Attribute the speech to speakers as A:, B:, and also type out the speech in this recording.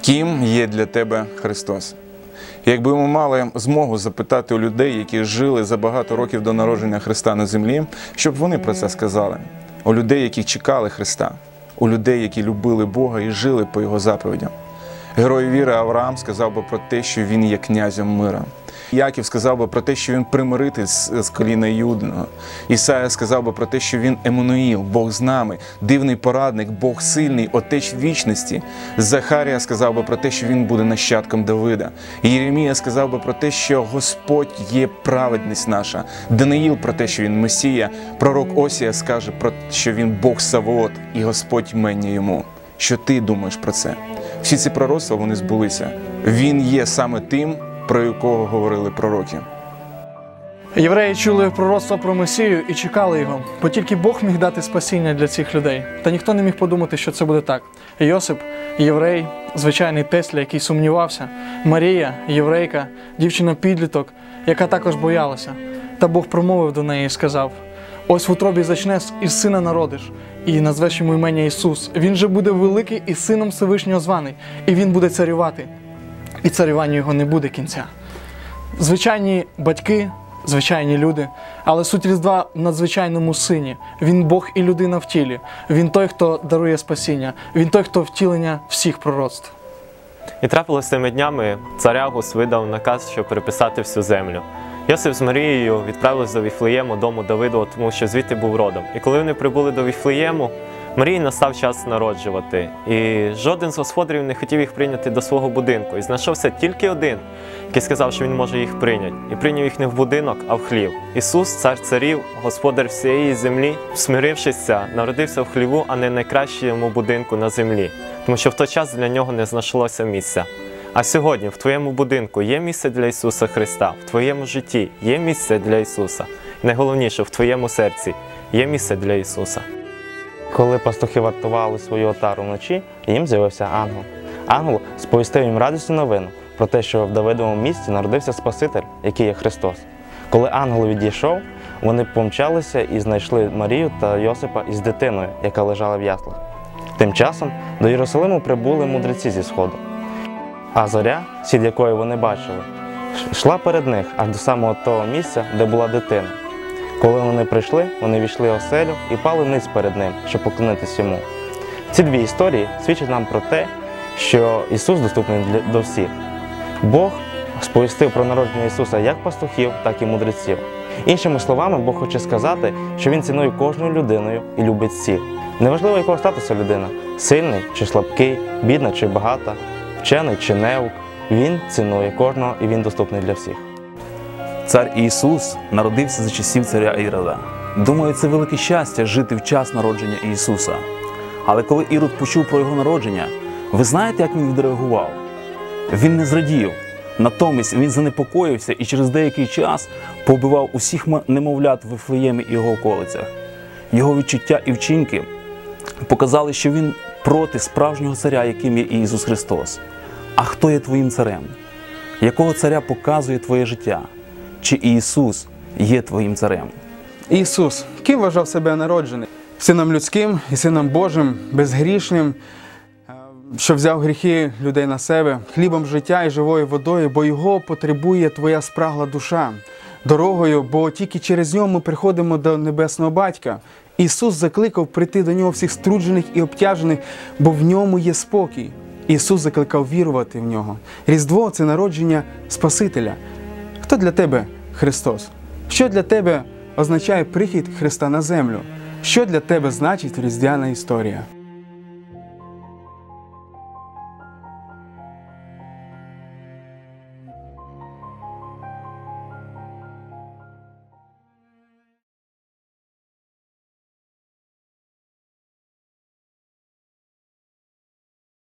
A: Ким є для тебе Христос? Якби ми мали змогу запитати у людей, які жили за багато років до народження Христа на землі, щоб вони про це сказали, у людей, які чекали Христа, у людей, які любили Бога і жили по Його заповідям. Герой віри Авраам сказав би про те, що він є князем мира. Яків сказав би про те, що він примиритель з коліна Юдиного. Ісая сказав би про те, що він Еммануїл, Бог з нами, дивний порадник, Бог сильний, отеч вічності. Захарія сказав би про те, що він буде нащадком Давида. Єремія сказав би про те, що Господь є праведність наша. Даниїл про те, що він Месія. Пророк Осія скаже про те, що він Бог Савоот і Господь мені йому. Що ти думаєш про це? Всі ці пророцтва вони збулися. Він є саме тим, про якого говорили пророки.
B: Євреї чули пророцтво про Месію і чекали його, бо тільки Бог міг дати спасіння для цих людей. Та ніхто не міг подумати, що це буде так. Йосип, єврей, звичайний Тесля, який сумнівався, Марія, єврейка, дівчина-підліток, яка також боялася. Та Бог промовив до неї і сказав: Ось в утробі зачнеш із сина народиш, і назвеш йому імення Ісус. Він же буде великий і сином Всевишнього званий, і він буде царювати. І царюванню його не буде кінця. Звичайні батьки, звичайні люди, але суть Різдва в надзвичайному сині. Він Бог і людина в тілі. Він той, хто дарує спасіння, він той, хто втілення всіх пророцтв.
C: І трапилось тими днями, цар Август видав наказ, щоб переписати всю землю. Йосип з Марією відправились до Віфлеєму, дому Давидова, тому що звідти був родом. І коли вони прибули до Віфлеєму, Марії настав час народжувати. І жоден з господарів не хотів їх прийняти до свого будинку. І знайшовся тільки один, який сказав, що він може їх прийняти. І прийняв їх не в будинок, а в хлів. Ісус, цар царів, господар всієї землі, смирившися, народився в хліву, а не найкращому будинку на землі, тому що в той час для нього не знайшлося місця. А сьогодні в твоєму будинку є місце для Ісуса Христа, в твоєму житті є місце для Ісуса. Найголовніше, в твоєму серці є місце для Ісуса.
D: Коли пастухи вартували свою отару вночі, їм з'явився ангел. Ангел сповістив їм радісну новину про те, що в Давидовому місті народився Спаситель, який є Христос. Коли ангел відійшов, вони помчалися і знайшли Марію та Йосипа із дитиною, яка лежала в яслах. Тим часом до Єрусалиму прибули мудреці зі сходу. А зоря, сід якої вони бачили, йшла перед них аж до самого того місця, де була дитина. Коли вони прийшли, вони війшли оселю і пали низ перед ним, щоб поклонитись йому. Ці дві історії свідчать нам про те, що Ісус доступний до всіх. Бог сповістив про народження Ісуса як пастухів, так і мудреців. Іншими словами, Бог хоче сказати, що Він цінує кожною людиною і любить всіх. Неважливо, якого статусу людина сильний чи слабкий, бідна чи багата, вчений чи неук. Він цінує кожного і він доступний для всіх.
E: Цар Ісус народився за часів царя Ірода. Думаю, це велике щастя жити в час народження Ісуса. Але коли Ірод почув про його народження, ви знаєте, як він відреагував? Він не зрадів. Натомість він занепокоївся і через деякий час побивав усіх немовлят в Вифлеємі і його околицях. Його відчуття і вчинки показали, що він проти справжнього царя, яким є Ісус Христос. А хто є твоїм царем? Якого царя показує твоє життя? Чи Ісус є твоїм царем?
F: Ісус, ким вважав себе народжений? Сином людським і сином Божим, безгрішним, е, що взяв гріхи людей на себе, хлібом життя і живою водою, бо його потребує твоя спрагла душа, дорогою, бо тільки через нього ми приходимо до небесного батька. Ісус закликав прийти до нього всіх струджених і обтяжених, бо в ньому є спокій. Ісус закликав вірувати в нього. Різдво це народження Спасителя. Хто для тебе Христос? Що для тебе означає прихід Христа на землю? Що для тебе значить різдвяна історія?